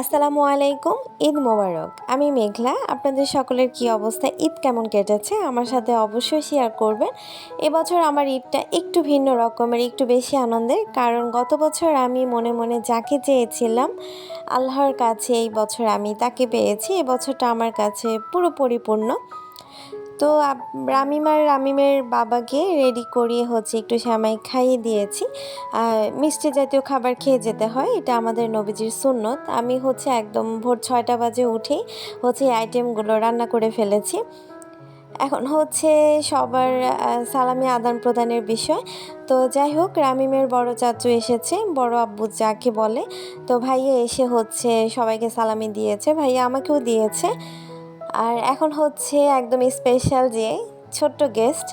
আসসালামু আলাইকুম, ঈদ মোবারক। আমি মেঘলা, আপনাদের সকলের কি অবস্থা? ঈদ কেমন কেটেছে? আমার সাথে অবশ্যই শেয়ার করবেন। এবছর আমার ঈদটা একটু ভিন্ন রকমের, একটু বেশি আনন্দের। কারণ গত বছর আমি মনে মনে যাকে চেয়েছিলাম, আল্লাহর কাছে এই বছর আমি তাকে পেয়েছি। এবছরটা আমার কাছে পুরো পরিপূর্ণ তো আপ- রামিমার রামিমের বাবাকে রেডি করিয়ে হচ্ছে একটু শ্যামাই খাইয়ে দিয়েছি। আর মিষ্টি জাতীয় খাবার খেয়ে যেতে হয়, এটা আমাদের নবীজির সুন্নত। আমি হচ্ছে একদম ভোর ছয়টা বাজে উঠেই হচ্ছে আইটেমগুলো রান্না করে ফেলেছি। এখন হচ্ছে সবার সালামি আদান প্রদানের বিষয়। তো যাই হোক, রামিমের বড় চাচু এসেছে, বড় আব্বু যাকে বলে। তো ভাইয়া এসে হচ্ছে সবাইকে সালামি দিয়েছে, ভাইয়া আমাকেও দিয়েছে। আর এখন হচ্ছে একদম স্পেশাল যে ছোট্ট গেস্ট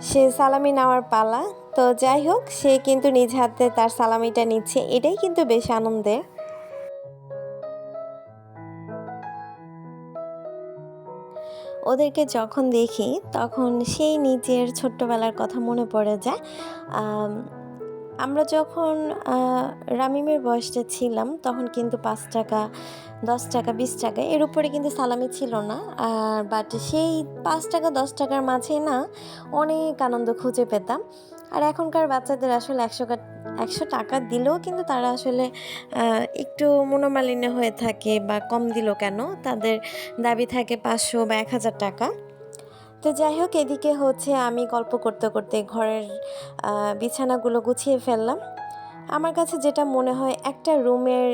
সে সালামি নেওয়ার পালা। তো যাই হোক, সে কিন্তু নিজ হাতে তার সালামিটা নিচ্ছে, এটাই কিন্তু বেশ আনন্দের। ওদেরকে যখন দেখি, তখন সেই নিজের ছোট্টবেলার কথা মনে পড়ে যায়। আমরা যখন রামিমের বয়সটা ছিলাম, তখন কিন্তু পাঁচ টাকা, দশ টাকা, বিশ টাকা, এর উপরে কিন্তু সালামি ছিল না। আর বাট সেই পাঁচ টাকা, দশ টাকার মাঝে না অনেক আনন্দ খুঁজে পেতাম। আর এখনকার বাচ্চাদের আসলে একশো একশো টাকা দিলেও কিন্তু তারা আসলে একটু মনোমালিন্য হয়ে থাকে বা কম দিল কেন? তাদের দাবি থাকে পাঁচশো বা এক হাজার টাকা। তো যাই হোক, এদিকে হচ্ছে আমি গল্প করতে করতে ঘরের বিছানাগুলো গুছিয়ে ফেললাম। আমার কাছে যেটা মনে হয়, একটা রুমের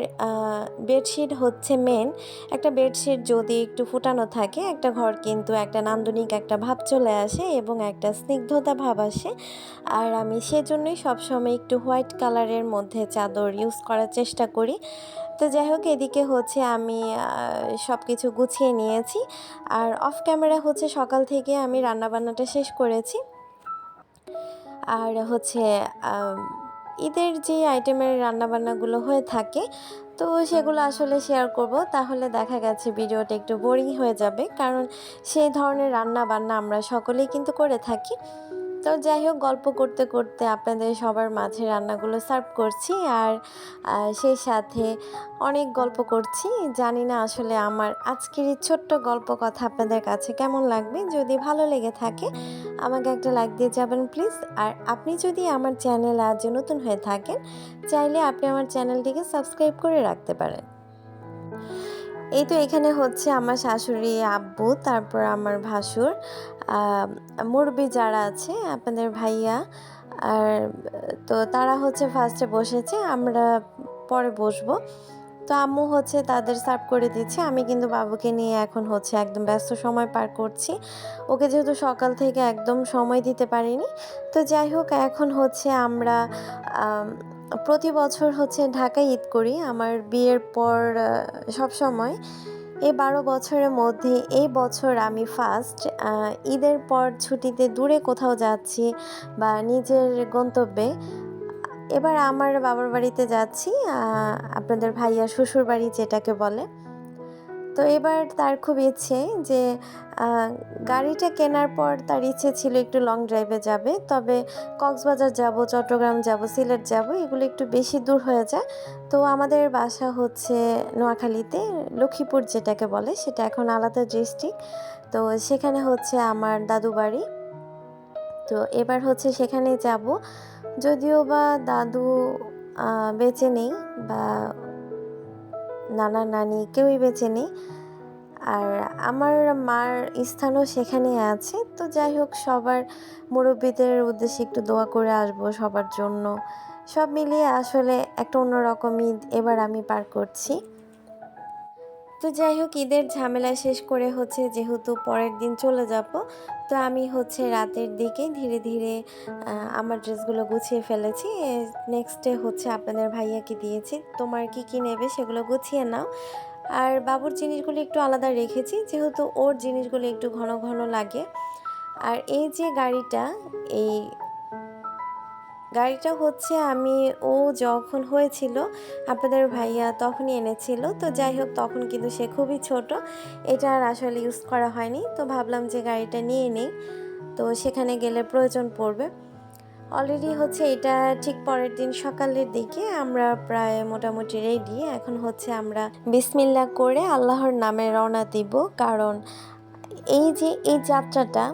বেডশিট হচ্ছে মেন একটা বেডশিট যদি একটু ফুটানো থাকে, একটা ঘর কিন্তু একটা নান্দনিক একটা ভাব চলে আসে এবং একটা স্নিগ্ধতা ভাব আসে। আর আমি সেজন্যই সবসময় একটু হোয়াইট কালারের মধ্যে চাদর ইউজ করার চেষ্টা করি। তো যাই হোক, এদিকে হচ্ছে আমি সব কিছু গুছিয়ে নিয়েছি। আর অফ ক্যামেরা হচ্ছে সকাল থেকে আমি রান্নাবান্নাটা শেষ করেছি। আর হচ্ছে ঈদের যে আইটেমের রান্নাবান্নাগুলো হয়ে থাকে, তো সেগুলো আসলে শেয়ার করব। তাহলে দেখা গেছে ভিডিওটা একটু বোরিং হয়ে যাবে। কারণ সেই ধরনের রান্না বান্না আমরা সকলেই কিন্তু করে থাকি। তো যাই হোক, গল্প করতে করতে আপনাদের সবার মাঝে রান্নাগুলো সার্ভ করছি আর সেই সাথে অনেক গল্প করছি। জানি না আসলে আমার আজকের এই ছোট্ট গল্প কথা আপনাদের কাছে কেমন লাগবে? যদি ভালো লেগে থাকে, আমাকে একটা লাইক দিয়ে যাবেন প্লিজ। আর আপনি যদি আমার চ্যানেল আজ নতুন হয়ে থাকেন, চাইলে আপনি আমার চ্যানেলটিকে সাবস্ক্রাইব করে রাখতে পারেন। এই তো এখানে হচ্ছে আমার শাশুড়ি, আব্বু, তারপর আমার ভাসুর। মুরব্বি যারা আছে, আপনাদের ভাইয়া, আর, তো তারা হচ্ছে ফার্স্টে বসেছে, আমরা পরে বসবো। তো আম্মু হচ্ছে তাদের সার্ভ করে দিচ্ছে, আমি কিন্তু বাবুকে নিয়ে এখন হচ্ছে একদম ব্যস্ত সময় পার করছি। ওকে যেহেতু সকাল থেকে একদম সময় দিতে পারিনি, তো যাই হোক, এখন হচ্ছে আমরা প্রতি বছর হচ্ছে ঢাকায় ঈদ করি। আমার বিয়ের পর সব সময় এই বারো বছরের মধ্যে এই বছর আমি ফার্স্ট ঈদের পর ছুটিতে দূরে কোথাও যাচ্ছি বা নিজের গন্তব্যে, এবার আমার বাবার বাড়িতে যাচ্ছি আপনাদের ভাইয়া শ্বশুর বাড়ি যেটাকে বলে। তো এবার তার খুব ইচ্ছে যে গাড়িটা কেনার পর তার ইচ্ছে ছিল একটু লং ড্রাইভে যাবে। তবে কক্সবাজার যাব, চট্টগ্রাম যাব, সিলেট যাব, এগুলো একটু বেশি দূর হয়ে যায়। তো আমাদের বাসা হচ্ছে নোয়াখালীতে, লক্ষ্মীপুর যেটাকে বলে, সেটা এখন আলাদা ডিস্ট্রিক্ট তো সেখানে হচ্ছে আমার দাদু বাড়ি। তো এবার হচ্ছে সেখানে যাব। যদিও বা দাদু বেঁচে নেই বা নানা নানি, কেউই বেঁচে নেই। আর আমার মার স্থানও সেখানে আছে। তো যাই হোক, সবার মুরব্বীদের উদ্দেশ্যে একটু দোয়া করে আসব সবার জন্য। সব মিলিয়ে আসলে একটা অন্যরকম ঈদ এবার আমি পার করছি। তো যাই হোক, ঈদের ঝামেলা শেষ করে হচ্ছে যেহেতু পরের দিন চলে যাব, তো আমি হচ্ছে রাতের দিকে ধীরে ধীরে আমার ড্রেসগুলো গুছিয়ে ফেলেছি। নেক্সট ডে হচ্ছে আপনাদের ভাইয়াকে দিয়েছি। তোমার কি কি নেবে সেগুলো গুছিয়ে নাও। আর বাবুর জিনিসগুলো একটু আলাদা রেখেছি, যেহেতু ওর জিনিসগুলো একটু ঘন ঘন লাগে। আর এই যে গাড়িটা, এই গাড়িটা হচ্ছে আমি, ও যখন হয়েছিল, আপনাদের ভাইয়া তখনই এনেছিল। তো যাই হোক, তখন কিন্তু সে খুবই ছোট। এটা আর আসলে ইউজ করা হয়নি। তো ভাবলাম যে গাড়িটা নিয়ে নেই। তো সেখানে গেলে প্রয়োজন পড়বে। অলরেডি হচ্ছে এটা ঠিক পরের দিন সকালের দিকে আমরা প্রায় মোটামুটি রেডি এখন হচ্ছে আমরা বিসমিল্লা করে আল্লাহর নামে রওনা দিব। কারণ এই যে এই যাত্রাটা,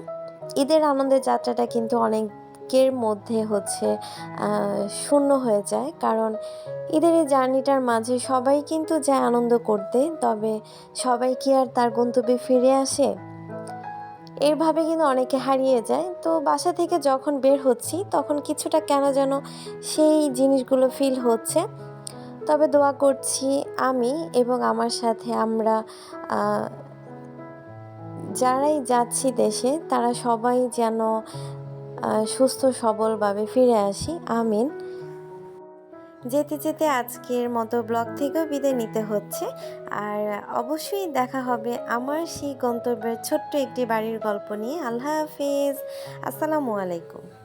ঈদের আনন্দের যাত্রাটা কিন্তু অনেকের মধ্যে হচ্ছে শূন্য হয়ে যায়। কারণ ঈদের এই জার্নিটার মাঝে সবাই কিন্তু যায় আনন্দ করতে, তবে সবাই কি আর তার গন্তব্যে ফিরে আসে? এরভাবে কিন্তু অনেকে হারিয়ে যায়। তো বাসা থেকে যখন বের হচ্ছি, তখন কিছুটা কেন যেন সেই জিনিসগুলো ফিল হচ্ছে। তবে দোয়া করছি আমি এবং আমার সাথে আমরা যারাই যাচ্ছি দেশে, তারা সবাই যেন সুস্থ, সবলভাবে ফিরে আসি। আমিন। যেতে যেতে আজকের মতো ব্লগ থেকেও বিদায় নিতে হচ্ছে। আর অবশ্যই দেখা হবে আমার সেই গন্তব্যের ছোট্ট একটি বাড়ির গল্প নিয়ে। আল্লাহ হাফিজ। আসসালামু আলাইকুম।